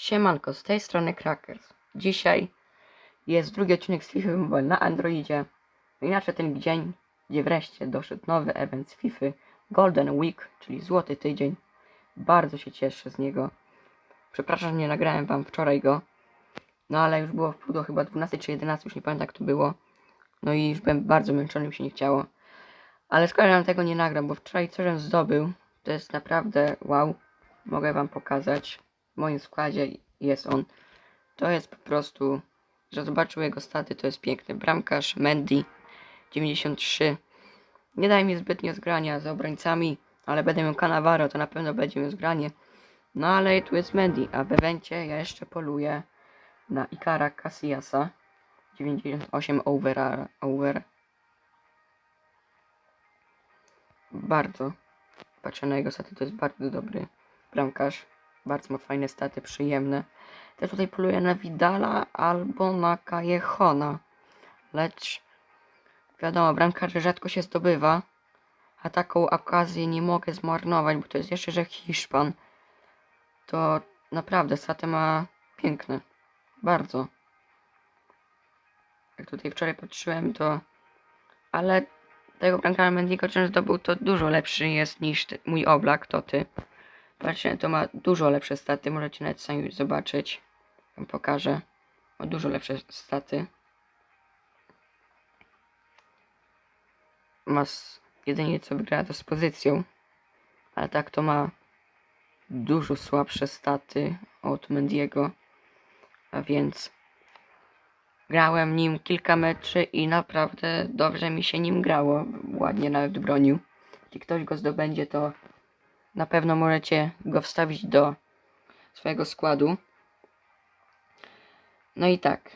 Siemanko, z tej strony Crackers. Dzisiaj jest drugi odcinek z FIFA Mobile na Androidzie. Inaczej ten dzień, gdzie wreszcie doszedł nowy event z FIFA Golden Week, czyli Złoty Tydzień. Bardzo się cieszę z niego. Przepraszam, że nie nagrałem wam wczoraj go. No ale już było w pół do chyba 12 czy 11, już nie pamiętam jak to było. No i już byłem bardzo męczony, mi się nie chciało. Ale szkoda, że tego nie nagram, bo wczoraj co żem zdobył, to jest naprawdę wow. Mogę wam pokazać. Moim składzie jest on. To jest po prostu, że zobaczył jego staty, to jest piękny. Bramkarz Mendy 93. Nie daje mi zbytnio zgrania z obrońcami, ale będę miał Cannavaro, to na pewno będzie miał zgranie. No ale tu jest Mendy, a w evencie ja jeszcze poluję na Ikara Casillasa 98 over, over. Bardzo. Patrzę na jego staty, to jest bardzo dobry bramkarz. Bardzo ma fajne staty, przyjemne. Też tutaj poluję na Vidala albo na Callejona. Lecz wiadomo, bramkarzy rzadko się zdobywa. A taką okazję nie mogę zmarnować, bo to jest jeszcze, że Hiszpan. To naprawdę staty ma piękne. Bardzo. Jak tutaj wczoraj patrzyłem, to... Ale tego bramkarza Mendiego, czym zdobył, to dużo lepszy jest niż mój oblak, to ty. Patrzcie, to ma dużo lepsze staty, możecie nawet sami zobaczyć. Wam pokażę. Ma dużo lepsze staty. Ma jedynie co wygra to z pozycją. Ale tak to ma dużo słabsze staty od Mendiego. A więc grałem nim kilka meczy i naprawdę dobrze mi się nim grało. Ładnie nawet bronił. Jeśli ktoś go zdobędzie, to na pewno możecie go wstawić do swojego składu. No i tak.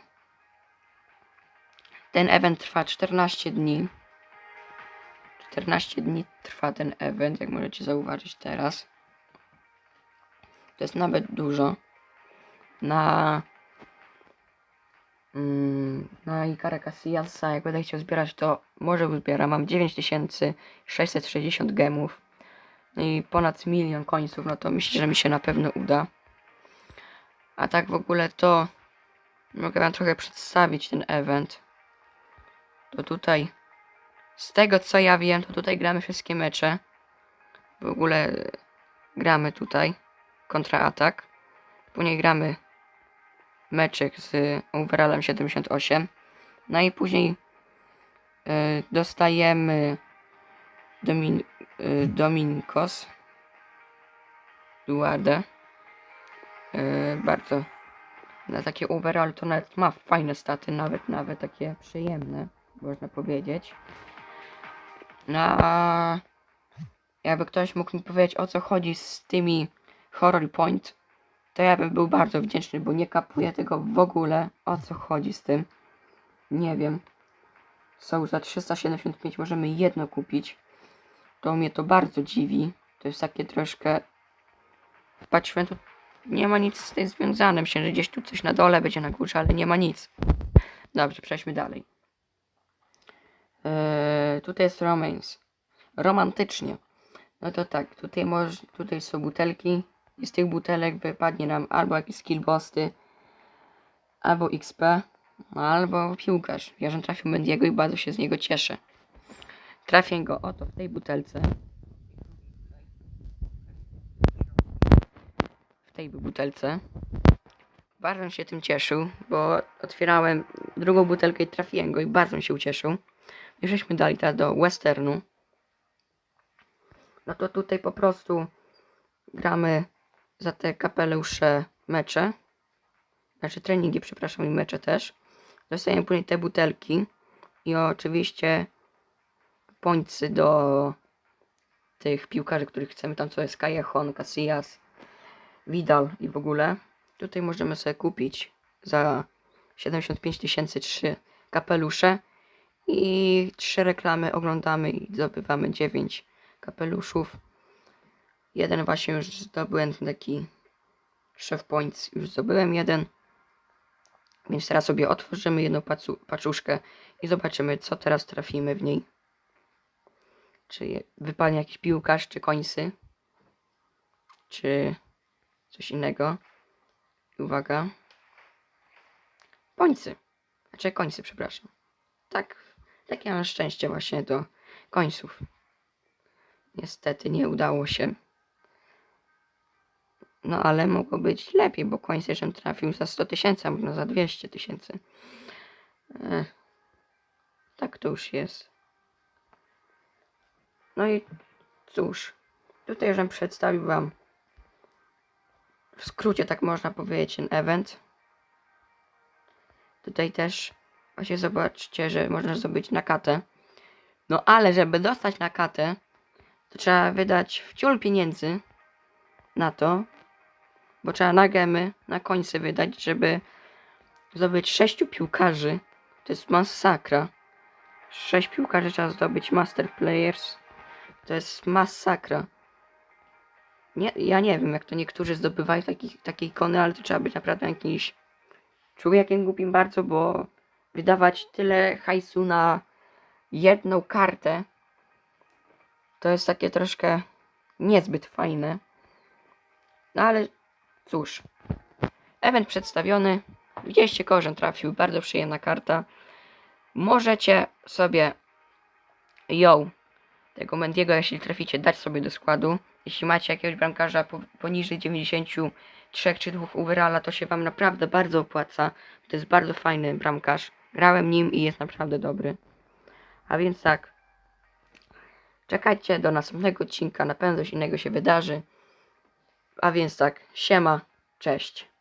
Ten event trwa 14 dni. 14 dni trwa ten event, jak możecie zauważyć teraz. To jest nawet dużo. Na mm, na Ikara Casillasa, jak będę chciał zbierać, to może uzbieram. Mam 9660 gemów. I ponad milion końców, no to myślę, że mi się na pewno uda. A tak w ogóle to mogę wam trochę przedstawić ten event. To tutaj, z tego co ja wiem, to tutaj gramy wszystkie mecze. W ogóle gramy tutaj kontraatak. Później gramy meczek z overallem 78. No i później e, dostajemy Domin, y, Dominikos Duarde. Y, bardzo na takie overall to nawet ma fajne staty, nawet nawet takie przyjemne, można powiedzieć. No jakby ktoś mógł mi powiedzieć o co chodzi z tymi horror point, to ja bym był bardzo wdzięczny, bo nie kapuję tego w ogóle o co chodzi z tym. Nie wiem. Są za 375, możemy jedno kupić to mnie to bardzo dziwi. To jest takie troszkę. Patrzyłem, tu nie ma nic z tym związane. Myślę, że gdzieś tu coś na dole będzie na górze, ale nie ma nic. Dobrze, przejdźmy dalej. Eee, tutaj jest romance. Romantycznie. No to tak, tutaj, moż, tutaj są butelki. I z tych butelek wypadnie nam albo jakieś skillbosty, albo XP, albo piłkarz. Ja, że trafił Mendiego i bardzo się z niego cieszę. Trafię go oto w tej butelce. W tej butelce. Bardzo się tym cieszył, bo otwierałem drugą butelkę i trafiłem go i bardzo się ucieszył. I żeśmy dali teraz do westernu. No to tutaj po prostu gramy za te kapelusze mecze. Znaczy treningi, przepraszam, i mecze też. Dostajemy później te butelki. I oczywiście pońcy do tych piłkarzy, których chcemy. Tam co jest Callejon, Casillas, Vidal i w ogóle. Tutaj możemy sobie kupić za 75 tysięcy trzy kapelusze i trzy reklamy oglądamy i zdobywamy 9 kapeluszów. Jeden właśnie już zdobyłem taki szef points, już zdobyłem jeden. Więc teraz sobie otworzymy jedną paczuszkę i zobaczymy, co teraz trafimy w niej czy wypadnie jakiś piłkarz, czy końsy, czy coś innego. Uwaga. Końcy. Znaczy końcy, przepraszam. Tak, takie mam szczęście właśnie do końców. Niestety nie udało się. No ale mogło być lepiej, bo końce żem trafił za 100 tysięcy, a można za 200 tysięcy. Tak to już jest. No i cóż, tutaj żem przedstawił wam w skrócie, tak można powiedzieć, ten event. Tutaj też właśnie zobaczcie, że można zdobyć nakatę. No ale żeby dostać nakatę, to trzeba wydać wciul pieniędzy na to, bo trzeba na gemy, na końce wydać, żeby zdobyć sześciu piłkarzy. To jest masakra. Sześć piłkarzy trzeba zdobyć Master Players. To jest masakra. Nie, ja nie wiem, jak to niektórzy zdobywają taki, takie ikony, ale to trzeba być naprawdę jakimś człowiekiem głupim bardzo, bo wydawać tyle hajsu na jedną kartę to jest takie troszkę niezbyt fajne. No ale cóż. Event przedstawiony. Widzieliście że trafił. Bardzo przyjemna karta. Możecie sobie ją, tego Mendiego, jeśli traficie, dać sobie do składu. Jeśli macie jakiegoś bramkarza po- poniżej 93 czy 2 overalla, to się wam naprawdę bardzo opłaca. To jest bardzo fajny bramkarz. Grałem nim i jest naprawdę dobry. A więc tak. Czekajcie do następnego odcinka, na pewno coś innego się wydarzy. A więc tak, siema, cześć.